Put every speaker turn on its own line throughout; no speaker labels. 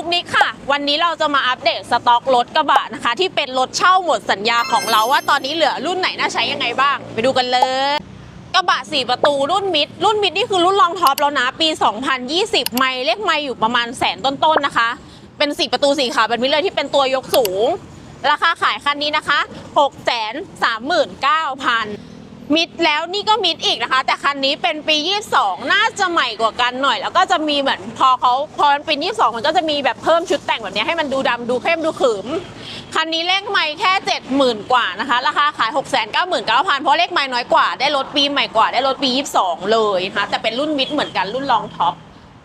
นุกนิกค่ะ วันนี้เราจะมาอัปเดตสต็อกรถกระบะนะคะ ที่เป็นรถเช่าหมดสัญญาของเราว่าตอนนี้เหลือรุ่นไหนน่าใช้ยังไงบ้าง ไปดูกันเลยกระบะ 4 ประตูรุ่นมิด รุ่นมิดนี่คือรุ่นรองท็อปแล้วนะ ปี 2020 ไม่เลขไม่อยู่ประมาณแสนต้นๆนะคะ เป็น 4 ประตูสีขาวแบบนี้เลยที่เป็นตัวยกสูง ราคาขายคันนี้นะคะ 6 3 9 0 0 0 มิดแล้วนี่ก็มิดอีกนะคะ แต่คันนี้เป็นปี 22 น่าจะใหม่กว่ากันหน่อย แล้วก็จะมีเหมือนพอเขาพอมันเป็น 22 มันก็จะมีแบบเพิ่มชุดแต่งแบบนี้ให้มันดูดำดูเข้มดูขืมคันนี้เลขไม่แค่ 70,000 กว่านะคะ ราคาขาย 6 9 9 0 0 0 เพราะเลขไม่น้อยกว่า ได้รถปีใหม่กว่า ได้รถปี 22 เลยนะคะแต่เป็นรุ่นมิดเหมือนกันรุ่นรองท็อป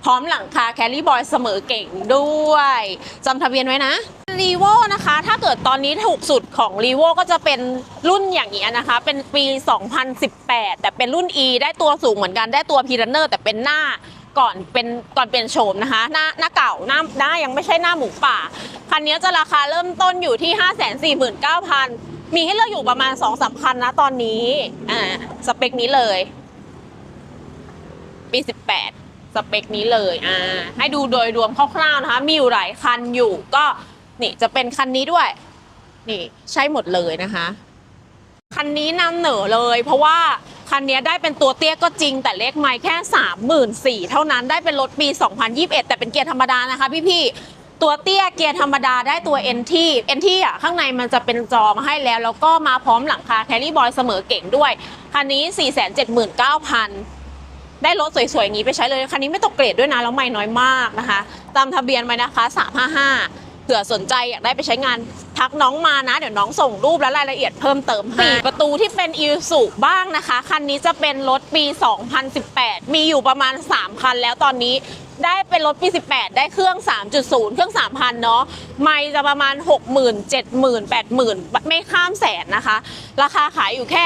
พร้อมหลังคาแคลรี่บอยเสมอเก่งด้วยจำทะเบียนไว้นะรีโวนะคะ ถ้าเกิดตอนนี้ถูกสุดของรีโวก็จะเป็นรุ่นอย่างนี้นะคะ เป็นปี 2018 แต่เป็นรุ่น E ได้ตัวสูงเหมือนกันได้ตัวพีรันเนอร์แต่เป็นหน้าก่อนเป็นก่อนเป็นโฉมนะคะ หน้าหน้าเก่าหน้าหน้ายังไม่ใช่หน้าหมูป่า คันนี้จะราคาเริ่มต้นอยู่ที่ 549,000 มีให้เลือกอยู่ประมาณ 2-3คันนะตอนนี้ อ่า สเปคนี้เลย ปี 18 สเปคนี้เลยอ่าให้ดูโดยรวมคร่าวๆนะคะ มีอยู่หลายคันอยู่ก็นี่จะเป็นคันนี้ด้วย นี่ใช่หมดเลยนะคะ คันนี้นำเหนอเลย เพราะว่าคันนี้ได้เป็นตัวเตี้ยก็จริง แต่เลขไม่แค่ 34,000เท่านั้นได้เป็นรถปี 2021 แต่เป็นเกียร์ธรรมดานะคะพี่ๆตัวเตี้ยเกียร์ธรรมดาได้ตัว NT NT อะข้างในมันจะเป็นจอมาให้แล้ว แล้วก็มาพร้อมหลังคาแคลรี่บอยเสมอเก่งด้วย คันนี้ 479,000 ได้รถสวยๆอย่างนี้ไปใช้เลยคันนี้ไม่ตกเกรดด้วยนะแล้วไม่น้อยมากนะคะ ตามทะเบียนไว้นะคะ 355เผื่อสนใจอยากได้ไปใช้งานทักน้องมานะ เดี๋ยวน้องส่งรูปและรายละเอียดเพิ่มเติมให้ประตูที่เป็นอีสุบ้างนะคะ คันนี้จะเป็นรถปี 2018 มีอยู่ประมาณ 3 คันแล้วตอนนี้ ได้เป็นรถปี 18 ได้เครื่อง 3.0 เครื่อง 3,000 เนาะไม่จะประมาณ 60,000 70,000 80,000 ไม่ข้ามแสนนะคะ ราคาขายอยู่แค่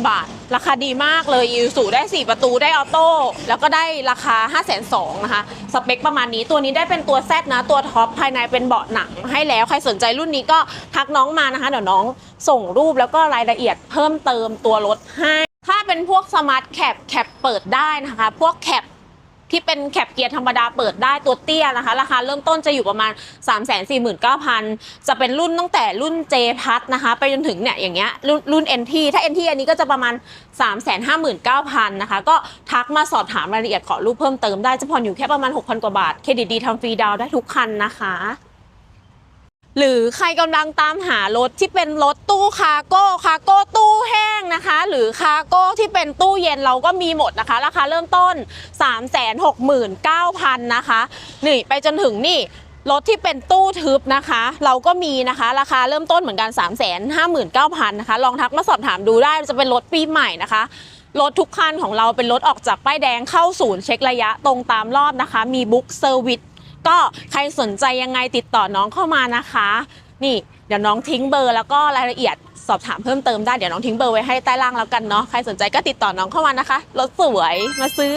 520,000 บาท ราคาดีมากเลยอีสูได้ 4 ประตูได้ออโต้แล้วก็ได้ราคา 502,000นะคะ สเปคประมาณนี้ตัวนี้ได้เป็นตัวแซดนะ ตัวท็อปภายในเป็นเบาะหนังให้แล้ว ใครสนใจรุ่นนี้ก็ทักน้องมานะคะ เดี๋ยวน้องส่งรูปแล้วก็รายละเอียดเพิ่มเติมตัวรถให้ ถ้าเป็นพวกสมาร์ทแคปแคปเปิดได้นะคะ พวกแคป ที่เป็นแคปเกียร์ธรรมดาเปิดได้ตัวเตี้ยนะคะ ราคาเริ่มต้นจะอยู่ประมาณ 3 4 9 0 0 0 จะเป็นรุ่นตั้งแต่รุ่น J พัทนะคะ ไปจนถึงเนี่ยอย่างเงี้ยรุ่นรุ่น NT ถ้า NT อันนี้ก็จะประมาณ 3 5 9 0 0 0นะคะ ก็ทักมาสอบถามรายละเอียดขอรูปเพิ่มเติมได้จะผ่อนอยู่แค่ประมาณ 6,000 กว่าบาท เครดิตดีทำฟรีดาวได้ทุกคันนะคะ หรือใครกำลังตามหารถที่เป็นรถตู้คาร์โก้คาร์โก้ตู้แห้งนะคะ หรือคาร์โก้ที่เป็นตู้เย็นเราก็มีหมดนะคะ ราคาเริ่มต้น 369,000นะคะนี่ไปจนถึงนี่รถที่เป็นตู้ทึบนะคะ เราก็มีนะคะ ราคาเริ่มต้นเหมือนกัน 359,000นะคะ ลองทักมาสอบถามดูได้จะเป็นรถปีใหม่นะคะรถทุกคันของเราเป็นรถออกจากป้ายแดงเข้าศูนย์เช็คระยะตรงตามรอบนะคะ มีบุ๊กเซอร์วิส ก็ใครสนใจยังไงติดต่อน้องเข้ามานะคะ นี่เดี๋ยวน้องทิ้งเบอร์แล้วก็รายละเอียดสอบถามเพิ่มเติมได้เดี๋ยวน้องทิ้งเบอร์ไว้ให้ใต้ล่างแล้วกันเนาะใครสนใจก็ติดต่อน้องเข้ามานะคะรถสวยมาซื้อ